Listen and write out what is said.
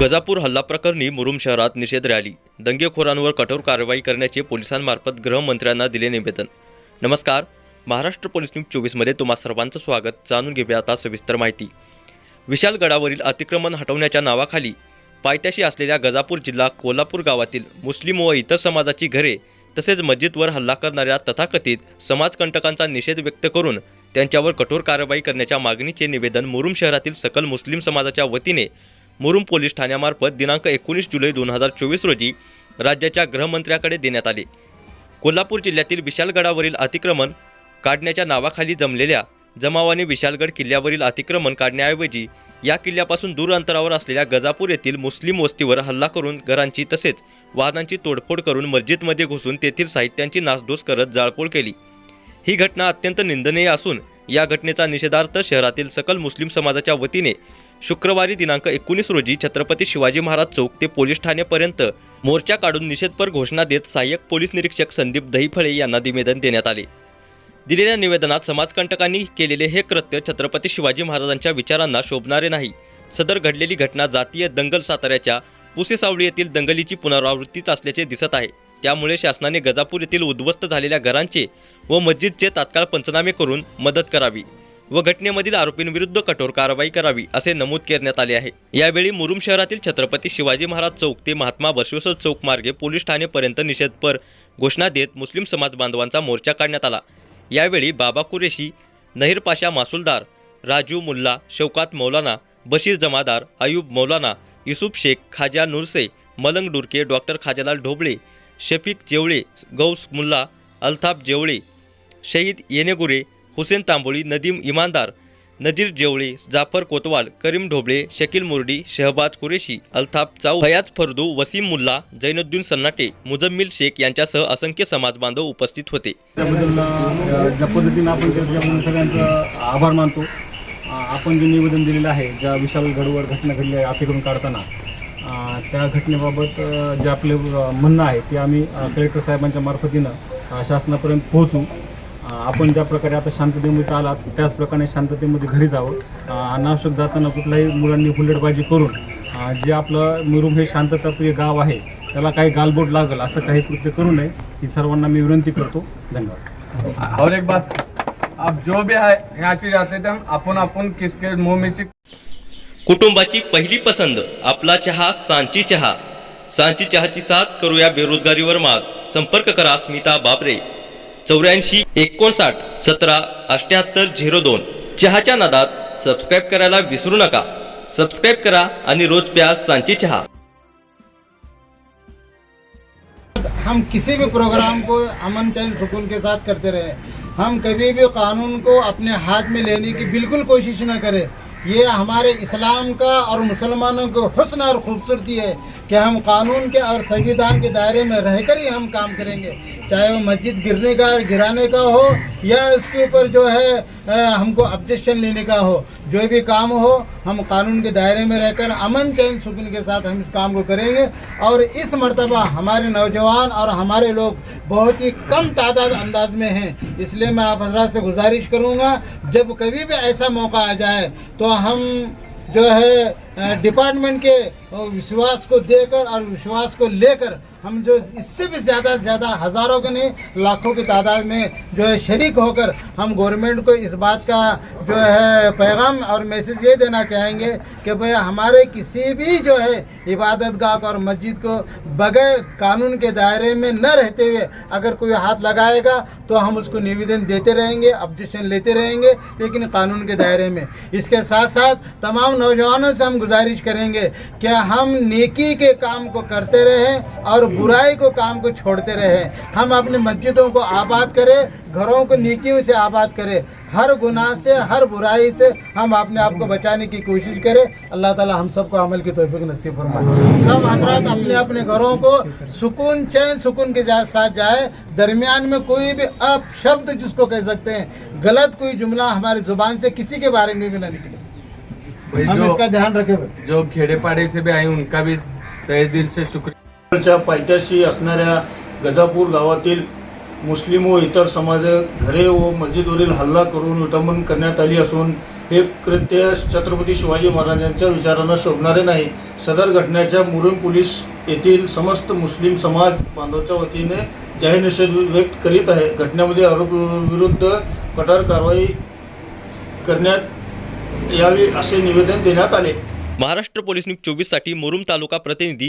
गजापूर हल्ला प्रकरणी मुरुम शहरात निषेध रॅली. दंगेखोरांवर कठोर कारवाई करण्याचे पोलिसांमार्फत गृहमंत्र्यांना दिले निवेदन. नमस्कार महाराष्ट्र पोलीस न्यूज चोवीसमध्ये तुम्हा सर्वांचं स्वागत. जाणून घेऊया आता सविस्तर माहिती. विशालगडावरील अतिक्रमण हटवण्याच्या नावाखाली पायथ्याशी असलेल्या गजापूर जिल्हा कोल्हापूर गावातील मुस्लिम व इतर समाजाची घरे तसेच मस्जिदवर हल्ला करणाऱ्या तथाकथित समाजकंटकांचा निषेध व्यक्त करून त्यांच्यावर कठोर कारवाई करण्याच्या मागणीचे निवेदन मुरुम शहरातील सकल मुस्लिम समाजाच्या वतीने मुरुम पोलीस ठाण्यामार्फत दिनांक एकोणीस जुलै दोन हजार चोवीस रोजी राज्याच्या गृहमंत्र्याकडे देण्यात आले. कोल्हापूर जिल्ह्यातील विशालगडावरील अतिक्रमण काढण्याच्या नावाखाली जमलेल्या जमावाने विशालगड किल्ल्यावरील अतिक्रमण काढण्याऐवजी या किल्ल्यापासून दूर अंतरावर असलेल्या गजापूर येथील मुस्लिम वस्तीवर हल्ला करून घरांची तसेच वाहनांची तोडफोड करून मस्जिदमध्ये घुसून तेथील साहित्यांची नासधूस करत जाळपोळ केली. ही घटना अत्यंत निंदनीय असून या घटनेचा निषेधार्थ शहरातील सकल मुस्लिम समाजाच्या वतीने शुक्रवारी दिनांक एकोणीस रोजी छत्रपती शिवाजी महाराज चौक ते पोलीस ठाण्यापर्यंत मोर्चा काढून निषेधपर घोषणा देत सहाय्यक पोलीस निरीक्षक संदीप दहीफळे यांना निवेदन देण्यात आले. दिलेल्या निवेदनात समाजकंटकांनी केलेले हे कृत्य छत्रपती शिवाजी महाराजांच्या विचारांना शोभणारे नाही. सदर घडलेली घटना जातीय दंगल साताऱ्याच्या पुसेसावळी येथील दंगलीची पुनरावृत्तीच असल्याचे दिसत आहे. त्यामुळे शासनाने गजापूर येथील उद्ध्वस्त झालेल्या घरांचे व मस्जिदचे तात्काळ पंचनामे करून मदत करावी. व घटनेमधील आरोपींविरुद्ध कठोर कारवाई करावी असे नमूद करण्यात आले आहे. यावेळी मुरुम शहरातील छत्रपती शिवाजी महाराज चौक ते महात्मा बसवेश्वर चौक मार्गे पोलीस ठाणेपर्यंत निषेधपर घोषणा देत मुस्लिम समाज बांधवांचा मोर्चा काढण्यात आला. यावेळी बाबा कुरेशी नहीर पाशा मासुलदार राजू मुल्ला शौकात मौलाना बशीर जमादार अयूब मौलाना युसुफ शेख खाजा नुरसे मलंग डुरके डॉक्टर खाजालाल ढोबळे शफीक जेवळे गौस मुल्ला अल्ताफ जेवळे शहीद येनेगुरे हुसेन तांबोळी नदीम इमानदार नजीर जेवळे जाफर कोतवाल करीम ढोबळे शकील मुर्डी शहबाज कुरेशी अल्ताफ चाऊ फयाज फरदू वसीम मुल्ला जैनुद्दीन सन्नाटे मुजम्मिल शेख यांच्यासह असंख्य समाज बांधव उपस्थित होते. त्याबद्दल ज्या पद्धतीनं आपण सगळ्यांचं आभार मानतो. आपण जे निवेदन दिलेलं आहे ज्या विशाल गडवर घटना घडली आहे अतिक्रमण काढताना त्या घटनेबाबत जे आपले म्हणणं आहे ते आम्ही कलेक्टर साहेबांच्या मार्फतीनं शासनापर्यंत पोहोचू. आपण ज्या प्रकारे आता शांततेमध्ये आलात त्याच प्रकारे शांततेमध्ये घरी जावं अनावश्यक जाताना कुठल्याही मुलांनी हुल्लडबाजी करून जे आपलं मुरुम हे शांतताप्रिय गाव आहे त्याला काही गालबोट लागल असं काही कृत्य करू नये ही सर्वांना मी विनंती करतो. धन्यवाद. और एक बात अब जो भी है यहाँ से जाते टाइम अपन अपन किसके मुंह में से कुटुंबाची पहिली पसंत आपला चहा सांची चहा. सांची चहाची साथ करूया बेरोजगारीवर मात. संपर्क करा स्मिता बाबरे चौऱ्याऐंशी एकोणसाठ सतरा अठ्याहत्तर झिरो दोन. चहाच्या नादात सबस्क्राईब करायला विसरू नका. सबस्क्राईब करा आणि रोज प्या सांची चहा. हम किसी भी प्रोग्राम को अमन चैन सुकून के साथ करते रहे. हम कभी भी कानून को अपने हाथ में लेने की बिल्कुल कोशिश ना करें. ये हमारे इस्लाम का और मुसलमानों को हसन और खूबसूरती है कि हम कानून के और संविधान के दायरे में रहकर ही हम काम करेंगे। चाहे वो मस्जिद गिरने का गिराने का हो या उसके ऊपर जो है हमको ऑब्जेक्शन लेने का हो, जो भी काम हो हम कानून के दायरे में रहकर अमन चैन सुकून के साथ हम इस काम को करेंगे और इस मरतबा हमारे नौजवान और हमारे लोग बहुत ही कम तादाद अंदाज में हैं। इसलिए मैं आप हजरात से गुजारिश करूँगा, जब कभी भी ऐसा मौका आ जाए तो हम जो है डिपार्टमेंट के विश्वास को देकर और विश्वास को लेकर हम जो इससे भी ज़्यादा से ज़्यादा हज़ारों के नहीं लाखों की तादाद में जो है शरीक होकर हम गवर्नमेंट को इस बात का जो है पैगाम और मैसेज ये देना चाहेंगे कि भाई हमारे किसी भी जो है इबादत गाह और मस्जिद को बगैर कानून के दायरे में न रहते हुए अगर कोई हाथ लगाएगा तो हम उसको निवेदन देते रहेंगे ऑब्जेक्शन लेते रहेंगे, लेकिन कानून के दायरे में। इसके साथ साथ तमाम नौजवानों से हम गुजारिश करेंगे कि हम नेकी के काम को करते रहें और बुराई को काम को छोड़ते रहें। हम अपने मस्जिदों को आबाद करें घरों को नीकियों से आबाद करें। हर गुनाह से हर बुराई से हम अपने आप को बचाने की कोशिश करें। अल्लाह ताला हम सबको अमल की तौफीक नसीब फरमाए। सब हजरात अपने अपने घरों को सुकून चैन सुकून के साथ जाए। दरमियान में कोई भी अपशब्द जिसको कह सकते हैं गलत कोई जुमला हमारी ज़ुबान से किसी के बारे में भी ना निकले। हम इसका ध्यान रखें। जो खेड़ेपाड़े से भी आए उनका भी तहे दिल से शुक्रिया। असणाऱ्या गजापूर गावातील मुस्लिम व इतर समाज घरे व मस्जिदवरील हल्ला करून विटंबन करण्यात आली असून हे कृत्य छत्रपती शिवाजी महाराजांच्या विचारांना शोभणारे नाही. सदर घटनेच्या मुरुम पोलीस येथील समस्त मुस्लिम समाज बांधवच्या वतीने जाहीर निषेध व्यक्त करीत आहे. घटनेमध्ये आरोपीविरुद्ध कठोर कारवाई करण्यात यावी असे निवेदन देण्यात आले. महाराष्ट्र पोलीस न्यूज चोवीससाठी मुरुम तालुका प्रतिनिधी